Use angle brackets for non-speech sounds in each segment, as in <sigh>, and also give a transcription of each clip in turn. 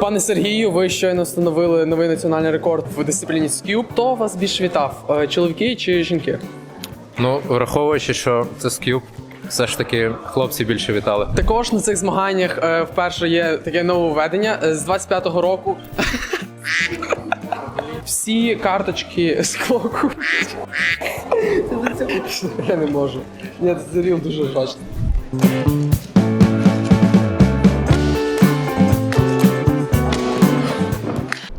Пане Сергію, ви щойно встановили новий національний рекорд в дисципліні скюб. Хто вас більше вітав? Е, Чоловіки чи жінки? Ну, враховуючи, що це скюб, все ж таки хлопці більше вітали. Також на цих змаганнях е, вперше є таке нововведення Е, з 25-го року. <laughs> Всі карточки з клоку. <laughs> Я не можу. Ні, це ріл дуже жачно.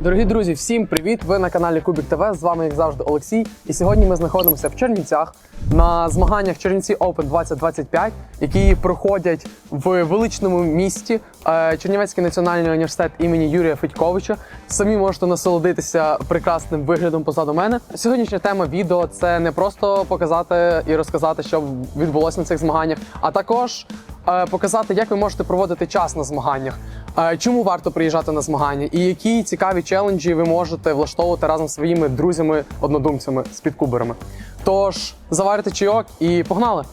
Дорогі друзі, всім привіт! Ви на каналі Кубік ТВ. З вами, як завжди, Олексій. І сьогодні ми знаходимося в Чернівцях на змаганнях Чернівці Open 2025, які проходять в величному місті е, Чернівецький національний університет імені Юрія Федьковича. Самі можете насолодитися прекрасним виглядом позаду мене. Сьогоднішня тема відео це не просто показати і розказати, що відбулося на цих змаганнях, а також показати, як ви можете проводити час на змаганнях, е, чому варто приїжджати на змагання, і які цікаві челенджі ви можете влаштовувати разом зі своїми друзями, однодумцями, спідкуберами. Тож заварите чайок і погнали!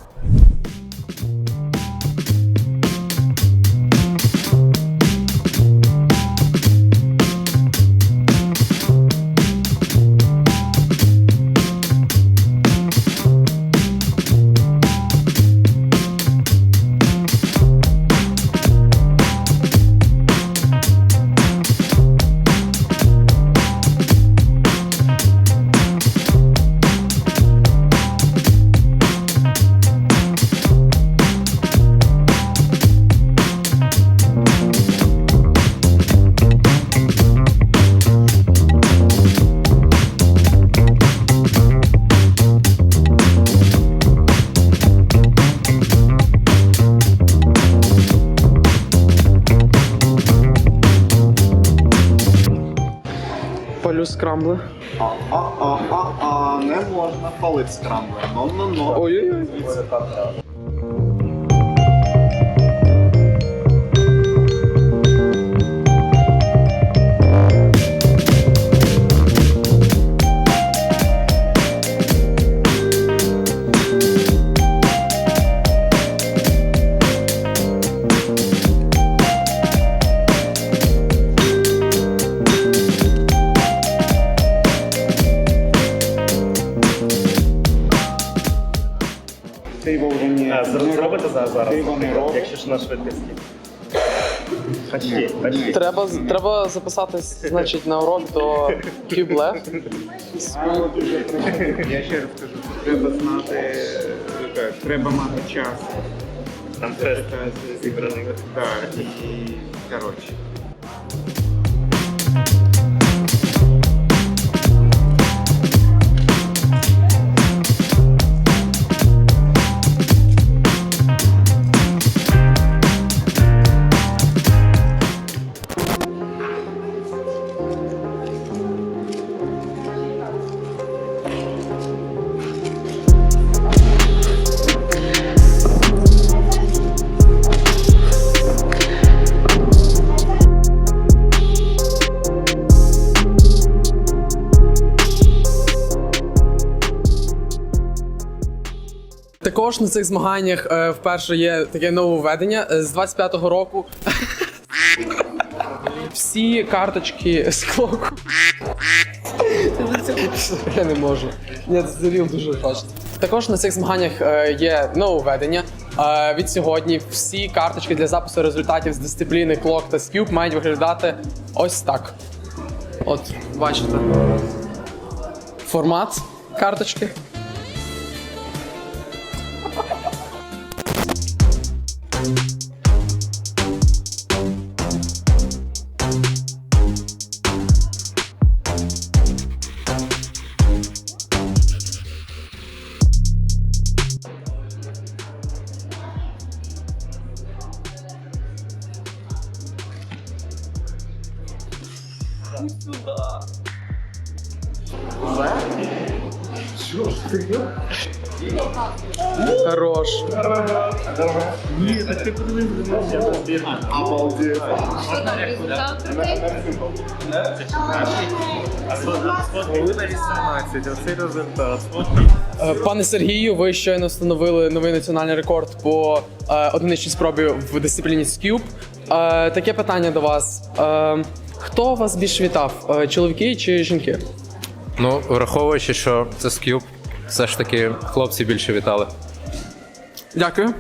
Можна но. скрамблер. Ну-ну-ну. Ой-ой-ой. Зро- зараз, якщо ж на швидкості. Почти, почти. Треба, треба записатись, значить, на урок до Cube Я ще раз кажу, що треба знати, е, так, треба мати час. Там хрест зібраний. Так, і коротше. Також на цих змаганнях е, вперше є таке нововведення Е, з 25-го року. Всі карточки з клоку. Я не можу. Ні, це дуже жачно. Також на цих змаганнях е, є нововведення. Від сьогодні всі карточки для запису результатів з дисципліни Clock та Skube мають виглядати ось так. От, бачите. Формат карточки. Оцей результат. Е, Пане Сергію, ви щойно встановили новий національний рекорд по е, одиничній спробі в дисципліні Скюб. Е, таке питання до вас. Е, хто вас більше вітав? Е, чоловіки чи жінки? Ну, враховуючи, що це скюб, все ж таки хлопці більше вітали. Дякую.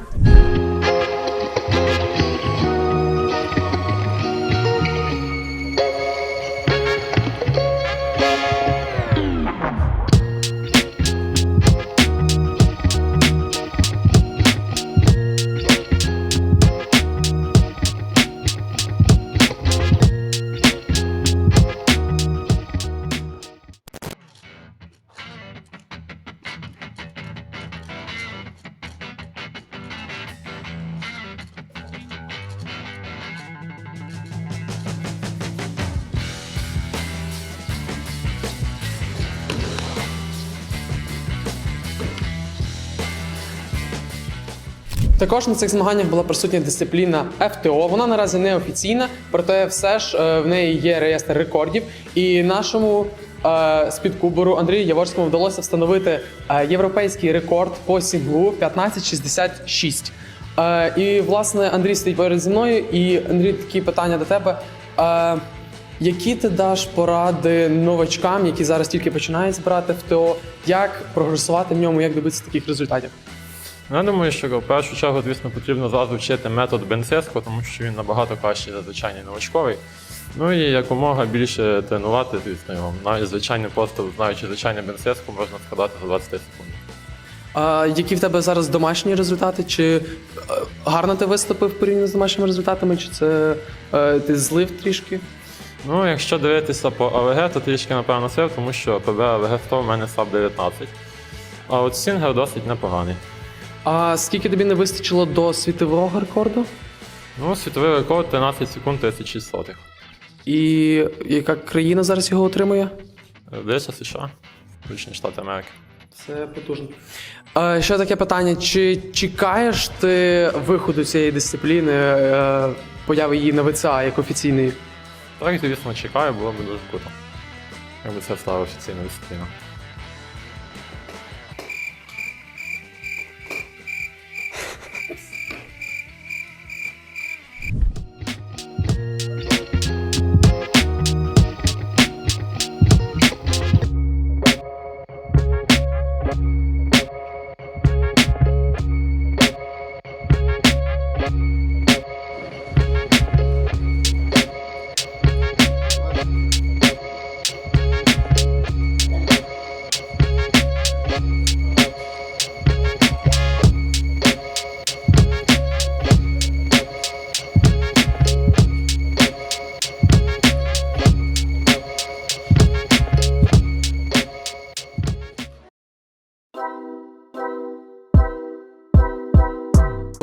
Також на цих змаганнях була присутня дисципліна ФТО. Вона наразі не офіційна, проте все ж е, в неї є реєстр рекордів. І нашому е, спідкуберу Андрію Яворському вдалося встановити е, європейський рекорд по сінглу 1566. Е, і власне Андрій стоїть поряд зі мною. І Андрій, такі питання до тебе. Е, які ти даш поради новачкам, які зараз тільки починають збирати ФТО, як прогресувати в ньому, як добитися таких результатів? Я думаю, що в першу чергу, звісно, потрібно зразу вчити метод Бенцеско, тому що він набагато кращий за звичайний новачковий. Ну і якомога більше тренувати, звісно, його. Навіть звичайний просто знаючи звичайний Бенцеско, можна складати за 20 секунд. А які в тебе зараз домашні результати? Чи е, гарно ти виступив порівняно з домашніми результатами, чи це е, ти злив трішки? Ну, якщо дивитися по АВГ, то трішки, напевно, сив, тому що ПБ АВГ 100 в мене САП 19. А от Сінгер досить непоганий. А скільки тобі не вистачило до світового рекорду? Ну, світовий рекорд 13 секунд 36 сотих. І яка країна зараз його отримує? Десь США, Сполучені Штати Америки. Це потужно. Е, ще таке питання: чи чекаєш ти виходу цієї дисципліни, е, появи її на ВЦА як офіційної? Так, звісно, чекаю, було б дуже круто. Якби це стало офіційною дисципліною.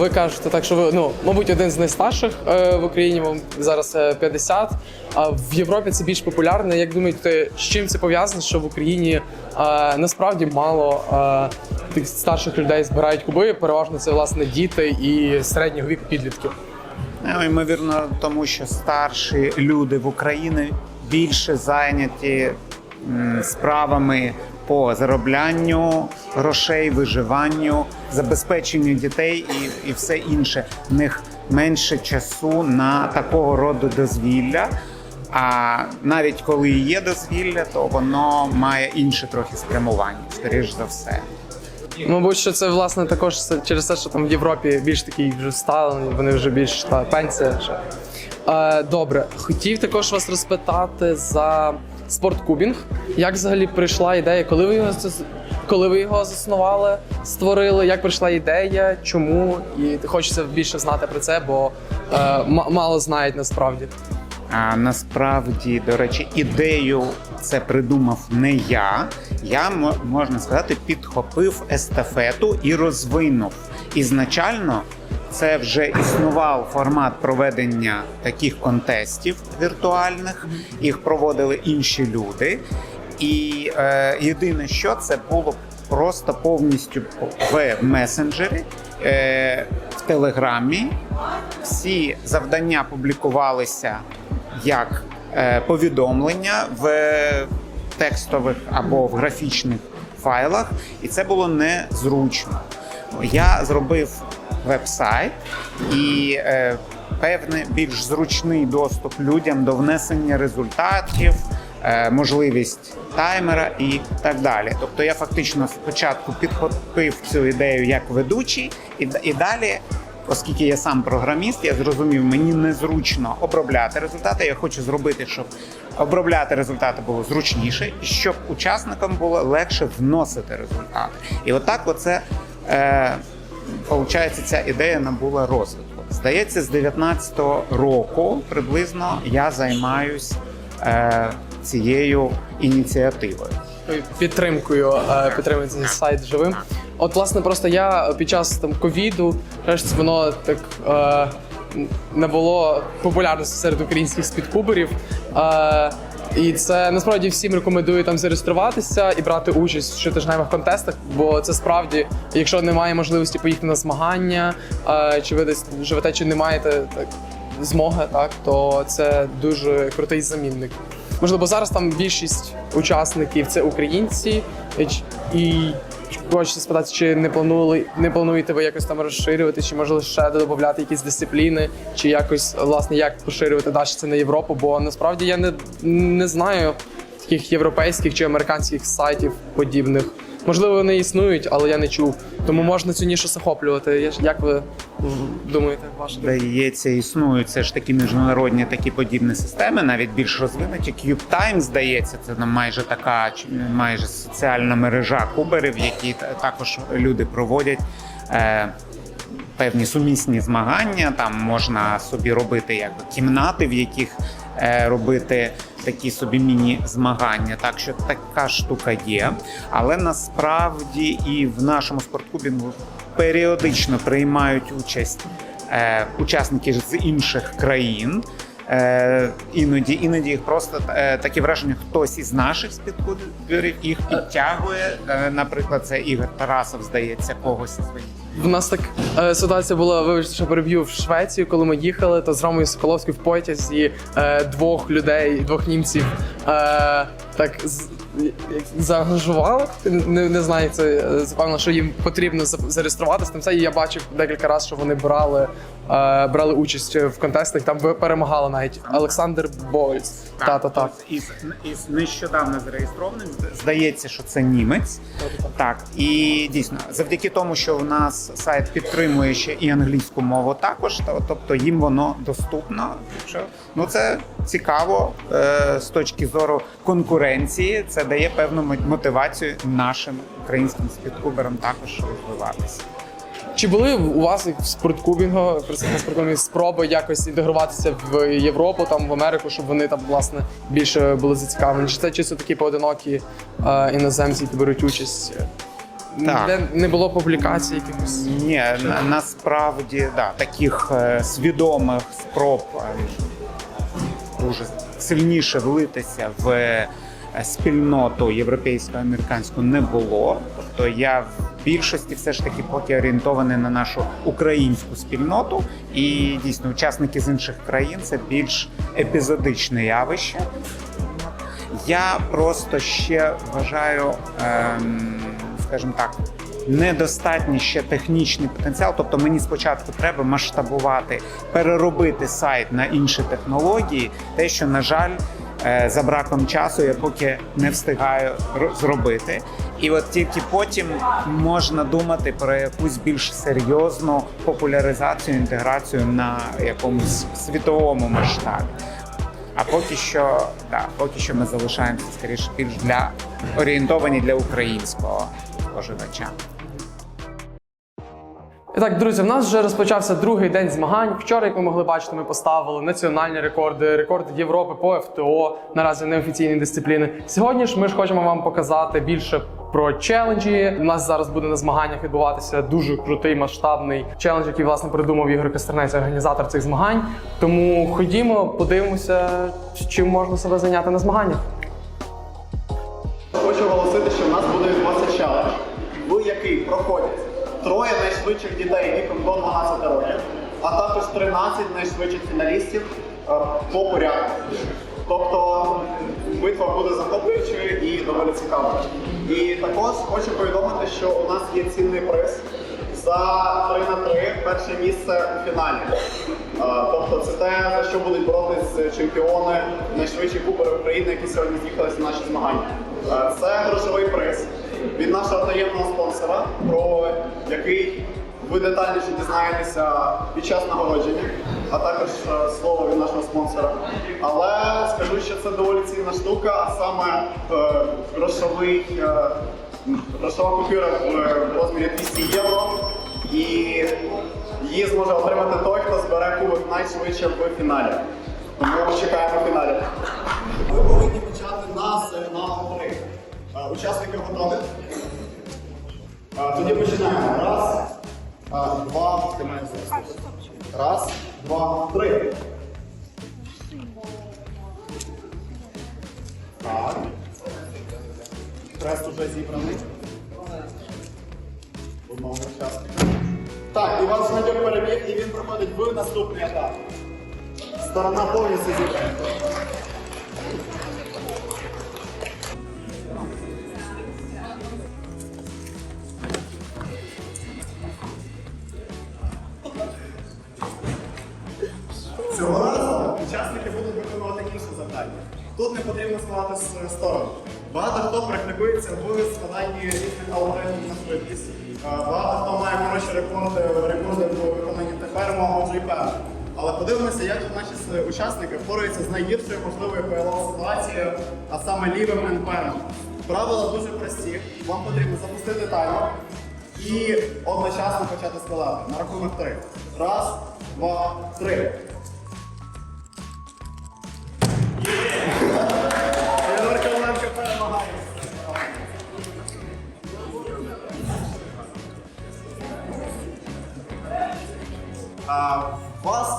Ви кажете, так що ви ну, мабуть, один з найстарших е, в Україні. Вам зараз е, 50, А в Європі це більш популярне. Як думаєте, з чим це пов'язано? Що в Україні е, насправді мало е, тих старших людей збирають куби? Переважно це власне діти і середнього віку підлітків. Ну, ймовірно, тому що старші люди в Україні більше зайняті справами по зароблянню грошей, виживанню, забезпеченню дітей і, і все інше. В них менше часу на такого роду дозвілля. А навіть коли є дозвілля, то воно має інше трохи спрямування, скоріш за все. Мабуть, що це власне також через те, що там в Європі більш такий вже сталений, вони вже більш та пенсія. Е, добре, хотів також вас розпитати за спорткубінг. Як взагалі прийшла ідея, коли ви його коли ви його заснували, створили? Як прийшла ідея? Чому? І хочеться більше знати про це, бо е, мало знають насправді. А насправді, до речі, ідею це придумав не я. Я можна сказати, підхопив естафету і розвинув. Ізначально це вже існував формат проведення таких контестів віртуальних. Їх проводили інші люди. І е, єдине, що це було просто повністю в месенджері, е, в телеграмі. Всі завдання публікувалися як е, повідомлення в текстових або в графічних файлах, і це було незручно. Я зробив веб-сайт і е, певний більш зручний доступ людям до внесення результатів, е, можливість таймера і так далі. Тобто я фактично спочатку підхопив цю ідею як ведучий, і, і далі. Оскільки я сам програміст, я зрозумів, мені незручно обробляти результати. Я хочу зробити, щоб обробляти результати було зручніше, і щоб учасникам було легше вносити результати. І отак, оце е, Получається, ця ідея набула розвитку. Здається, з 19-го року приблизно я займаюсь е, цією ініціативою. підтримкою е, підтримує цей сайт живим. От, власне, просто я під час там ковіду, решті, воно так е, не було популярності серед українських спідкуберів. Е, і це насправді всім рекомендую там зареєструватися і брати участь в щотижневих контестах, бо це справді, якщо немає можливості поїхати на змагання, е, чи ви десь живете, чи не маєте так змоги, так то це дуже крутий замінник. Можливо, зараз там більшість учасників це українці, і хочеться спитати, чи не планували, не плануєте ви якось там розширювати, чи може ще додати якісь дисципліни, чи якось власне як поширювати далі це на Європу? Бо насправді я не, не знаю таких європейських чи американських сайтів подібних. Можливо, вони існують, але я не чув. Тому можна цю нішу захоплювати. Як ви думаєте, думка? Здається, існують все ж такі міжнародні такі подібні системи, навіть більш розвинуті. CubeTime, здається, це ну, майже така майже соціальна мережа куберів, які та- також люди проводять. Е, Певні сумісні змагання, там можна собі робити якби кімнати, в яких е, робити такі собі міні-змагання. Так що така штука є. Але насправді і в нашому спортклубі ну, періодично приймають участь е, учасники з інших країн. Е, іноді, іноді їх просто е, таке враження, хтось із наших спідкуберів їх підтягує. Е, наприклад, це Ігор Тарасов, здається, когось із своїх. В нас так е, ситуація була, вибачте, що переб'ю в Швецію, коли ми їхали, то з Ромою Соколовською в потязі е, двох людей, двох німців е, так з, заангажували. Не, не знаю, це е, запевнено, що їм потрібно за- зареєструватися. Там це і я бачив декілька разів, що вони брали, е, брали участь в контестах. Там перемагали навіть Олександр Больц. Та та так. Із, із нещодавно зареєстрованим здається, що це німець. Так, і дійсно, завдяки тому, що в нас сайт підтримує ще і англійську мову також, то, тобто їм воно доступно. Що, ну це цікаво е, з точки зору конкуренції. Це дає певну мотивацію нашим українським спідкуберам також розвиватися. Чи були у вас в спорткубінгу на спорткубінгу спроби якось інтегруватися в Європу, там в Америку, щоб вони там власне більше були зацікавлені? Чи це чисто такі поодинокі е, іноземці, які беруть участь? Так. Де не було публікацій якихось? Ні, на, насправді да, таких е, свідомих спроб е, дуже сильніше влитися в е, спільноту європейсько американську не було. Тобто я більшості все ж таки поки орієнтований на нашу українську спільноту, і дійсно учасники з інших країн це більш епізодичне явище. Я просто ще вважаю, ем, скажімо так, недостатній ще технічний потенціал. Тобто мені спочатку треба масштабувати, переробити сайт на інші технології, те, що, на жаль, за браком часу я поки не встигаю зробити. І от тільки потім можна думати про якусь більш серйозну популяризацію, інтеграцію на якомусь світовому масштабі. А поки що, да, поки що ми залишаємося скоріше більш для орієнтовані для українського споживача. І так, друзі, в нас вже розпочався другий день змагань. Вчора, як ви могли бачити, ми поставили національні рекорди, рекорд Європи по ФТО, наразі неофіційні дисципліни. Сьогодні ж ми ж хочемо вам показати більше про челенджі. У нас зараз буде на змаганнях відбуватися дуже крутий масштабний челендж, який власне придумав Ігор Костернець, організатор цих змагань. Тому ходімо, подивимося, чим можна себе зайняти на змаганнях. Хочу оголосити, що в нас буде відбуватися челендж, в який проходять троє найшвидших дітей віком до 12 років, а також 13 найшвидших фіналістів е, по порядку. Тобто битва буде захоплюючою і доволі цікавою. І також хочу повідомити, що у нас є цінний приз за 3 на 3 перше місце у фіналі. Е, Тобто це те, за що будуть боротись чемпіони найшвидші кубери України, які сьогодні з'їхалися на наші змагання. Е, Це грошовий приз від нашого таємного спонсора, про який ви детальніше дізнаєтеся під час нагородження, а також е, слово від нашого спонсора. Але скажу, що це доволі цінна штука, а саме е, грошовий, е, грошова купюра в е, розмірі 200 євро. І її зможе отримати той, хто збере кубок найшвидше в фіналі. Тому чекаємо фіналі. Ви повинні почати на сигнал 3. Е, Учасники готові. Е, Тоді починаємо. Раз, е, два, ти маєш зараз. Раз, два, три. Так. Хрест уже зібраний. Одного учасника. Так, Іван Шмадюк перебіг і він проходить в наступний етап. Сторона повністю зібрана. Тут не потрібно складати с- сторону. Багато хто практикується в складанні різних алгоритмів на швидкість. Е, Багато хто має хороші рекорди, рекорди по виконанні тепер може і. Але подивимося, як наші учасники впораються з найгіршою можливою ПЛО ситуацією, а саме лівим НПР. Правила дуже прості. Вам потрібно запустити таймер і одночасно почати складати. На рахунок три. Раз, два, три.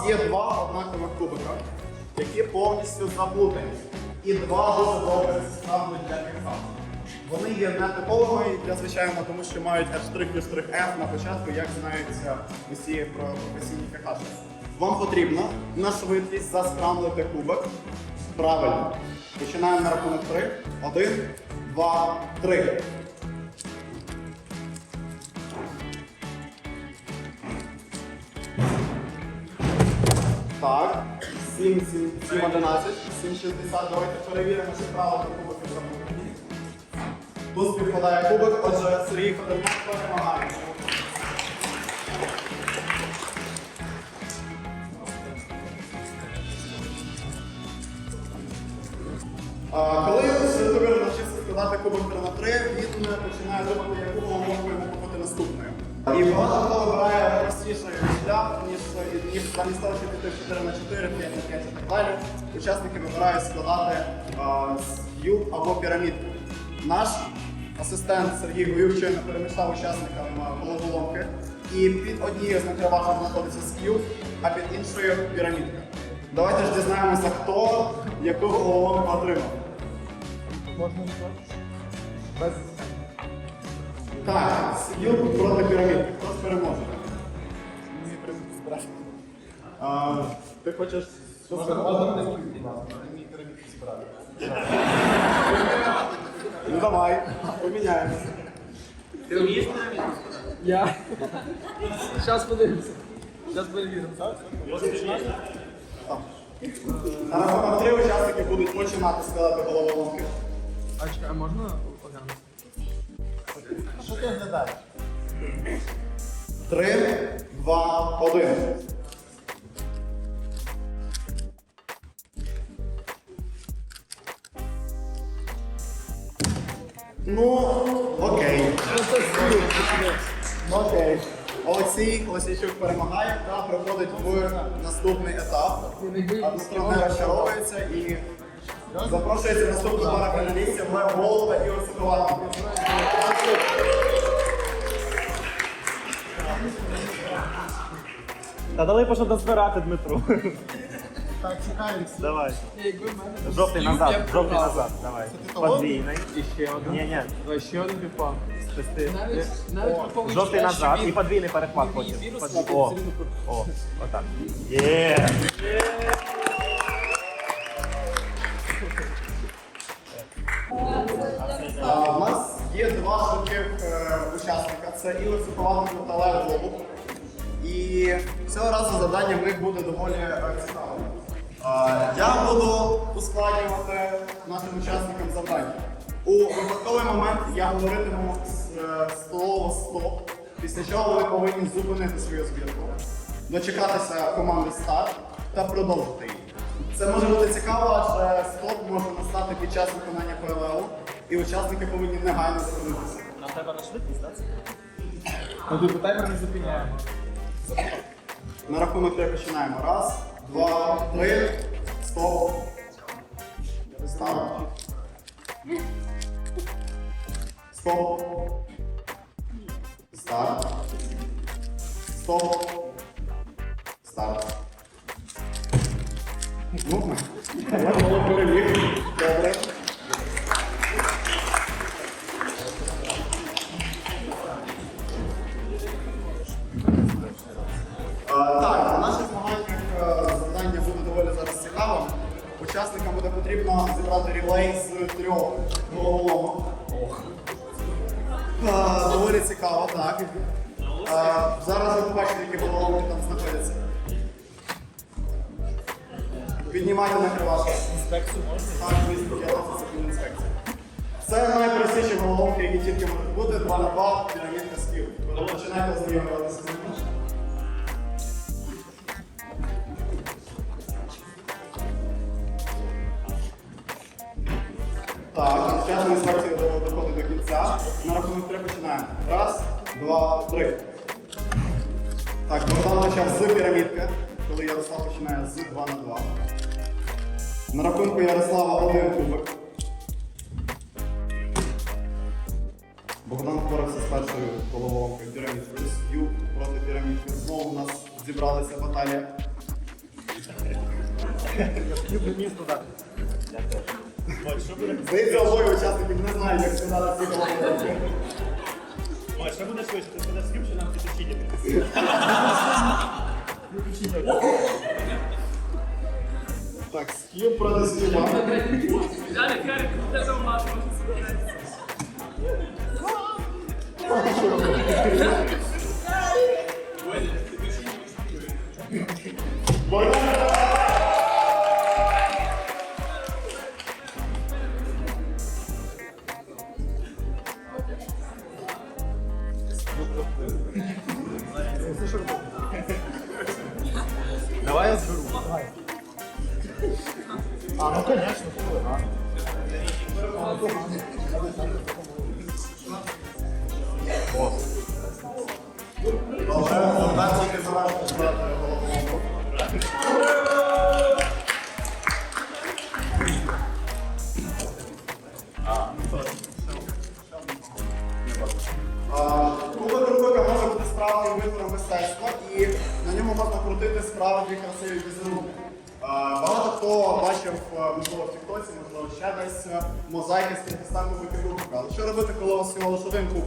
є два однакових кубика, які повністю заплутані. І два дуже добре ставлені для фіксації. Вони є не типовими для звичайного, тому що мають F' і штрих F на початку, як знаються усі професійні какашки. Вам потрібно на швидкість заскрамлити кубик правильно. Починаємо на рахунок 3. 1, 2, 3. 7, 7, 7, 11, 7, 60. Давайте перевіримо, чи правильно кубики замовлені. Тут співпадає кубик, отже, Сергій Федорняк перемагає. Коли Святогір навчився складати кубок 3 на 3, він починає думати, яку головоломку йому купити наступною. І багато хто вибирає простіший шлях, ніж, ніж замість того, щоб піти 4 на 4, 5 на 5 і так далі. Учасники вибирають складати а, або пірамідку. Наш асистент Сергій Гоюк перемішав учасникам головоломки. І під однією з накривашок знаходиться скіл, а під іншою пірамідка. Давайте ж дізнаємося, хто яку головоломку отримав. Можна Без... Так, скіл проти пірамідки. Хто переможе? Пірамідку. А, Ти хочеш що сказати? Мені пірамідку збирати. Ну давай, поміняємося. Я. Зараз подивимося. Зараз перевіримо. На три учасники будуть починати складати головоломки. А чекай, а можна? Що ти оглядаєш? Три, два, один. Ну, окей. Окей. Олексій Лосійчук перемагає та проходить в наступний етап. А Дмитро розчаровується і запрошується наступна пара фіналістів Лев Гол та Ігор Соколатов. Та дали можна дозбирати Дмитру. Давай. Жовтий назад, жовтий назад, давай. Подвійний. І ще один. Ні, ні. Давай ще один. Шести. Навіть, навіть по Жовтий назад і подвійний перехват потім. О, о, отак. Є. Є учасника це і Соколагов та Олег Голуб. І цього разу завдання в них буде доволі е, цікавим. Я буду ускладнювати нашим учасникам завдання. У випадковий момент я говоритиму е, слово стоп, після чого ви повинні зупинити свою збірку, дочекатися команди старт та продовжити її. Це може бути цікаво, адже стоп може настати під час виконання ПЛЛ, і учасники повинні негайно зупинитися. Нам треба на швидкість, так? Ну, тут таймер не зупиняємо. На рахунок три починаємо. Раз, два, три. Стоп. Старт. Стоп. Старт. Стоп. Старт. Ну, було перебіг. Добре. Потрібно зібрати релей з трьох головоломок. Е, Доволі цікаво, так. Е, Зараз ви побачите, які головоломки там знаходяться. Піднімайте на кривашку. Інспекцію можна? Так, звісно, я це секунд інспекція. Це найпростіші головоломки, які тільки можуть бути. 2 на 2 пірамідка скіл. Ви починаєте ознайомлюватися На рахунку Ярослава один кубик. Богдан впорався з першою головоломкою пірамідкою. Ск'ю проти пірамідки. Знову у нас зібралася баталія. Здається, обоє учасників не знають, як складати ці головоломки. Ой, що буде швидше? Ти сказав що нам підключити. <laughs> Так, ск'ю проти ск'юба. Давай А, ну конечно, а. Добре, Богдан тільки завершив збирати головоломку. Тіктоці, ще десь е, мозаїки з 500 кубиків Рубика. Але що робити, коли у вас всього лише один куб?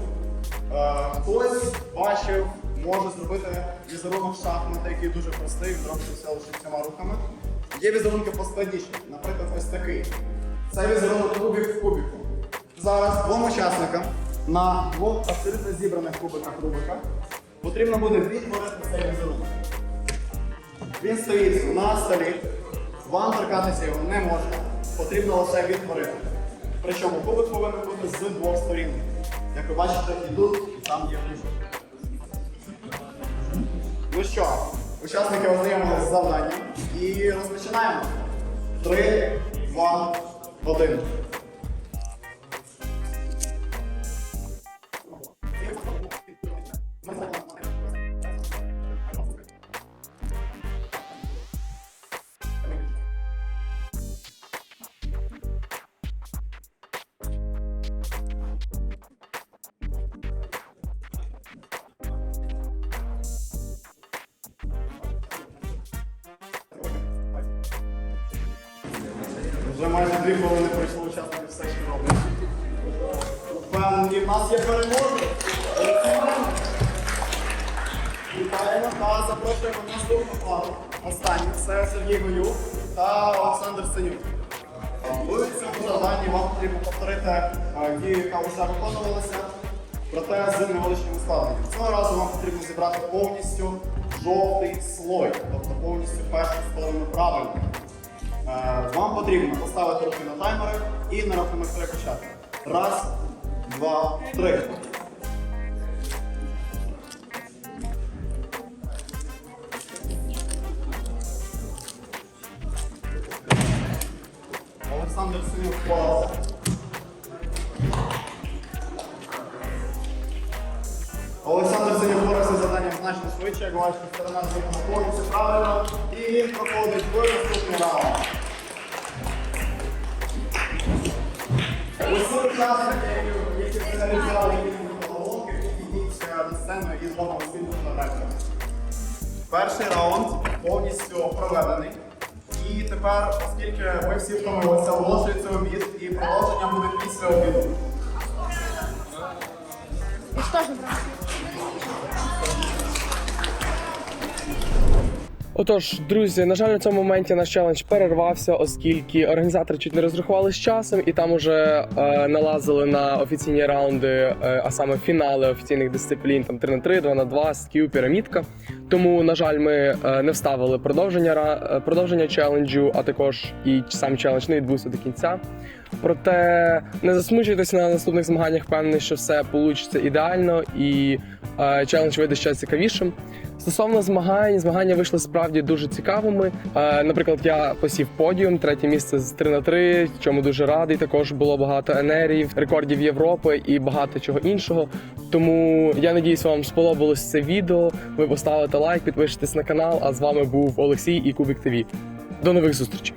Е, Хтось бачив, може зробити візерунок шахмата, який дуже простий, робиться все лише цими рухами. Є візерунки поскладніші, наприклад, ось такий. Це візерунок кубик в кубіку. Зараз двом учасникам на двох абсолютно зібраних кубиках Рубика потрібно буде відтворити цей візерунок. Він стоїть на столі, вам торкатися його не можна, потрібно лише відтворити. Причому кубик повинен бути з двох сторін. Як ви бачите, і тут, і там є вишок. Ну що, учасники ознайомилися з завданням і розпочинаємо. Три, два, один. Вже майже дві хвилини пройшло учасники все ще роблять. Впевнені, в нас є переможець. Вітаємо та запрошуємо наступну пару. Останній це Сергій Гоюк та Олександр Синюк. В цьому завданні вам потрібно повторити е, дію, яка вже виконувалася, проте з невеличким ускладненням. Цього разу вам потрібно зібрати повністю жовтий слой, тобто повністю першу сторону правильно. Е, Вам потрібно поставити руки на таймери і на рахунок три почати. Раз, два, три. Олександр Синюк впорався. Олександр Синюк впорався з завданням значно швидше, як бачите, сторона виконана повністю правильно. І проходить в всі втомилися, Отож, друзі, на жаль, на цьому моменті наш челендж перервався, оскільки організатори чуть не розрахували з часом, і там уже е, налазили на офіційні раунди, е, а саме фінали офіційних дисциплін, там 3 на 3, 2 на 2, скіл, пірамідка. Тому, на жаль, ми е, не вставили продовження е, продовження челенджу, а також і сам челендж не відбувся до кінця. Проте не засмучуйтесь на наступних змаганнях, впевнений, що все вийде ідеально і е, челендж вийде ще цікавішим. Стосовно змагань, змагання вийшли справді дуже цікавими. Е, наприклад, я посів подіум, третє місце з 3 на 3, чому дуже радий. Також було багато енергії, рекордів Європи і багато чого іншого. Тому я надіюсь, вам сподобалось це відео. Ви поставите лайк, підпишитесь на канал. А з вами був Олексій і Кубик ТВ. До нових зустрічей.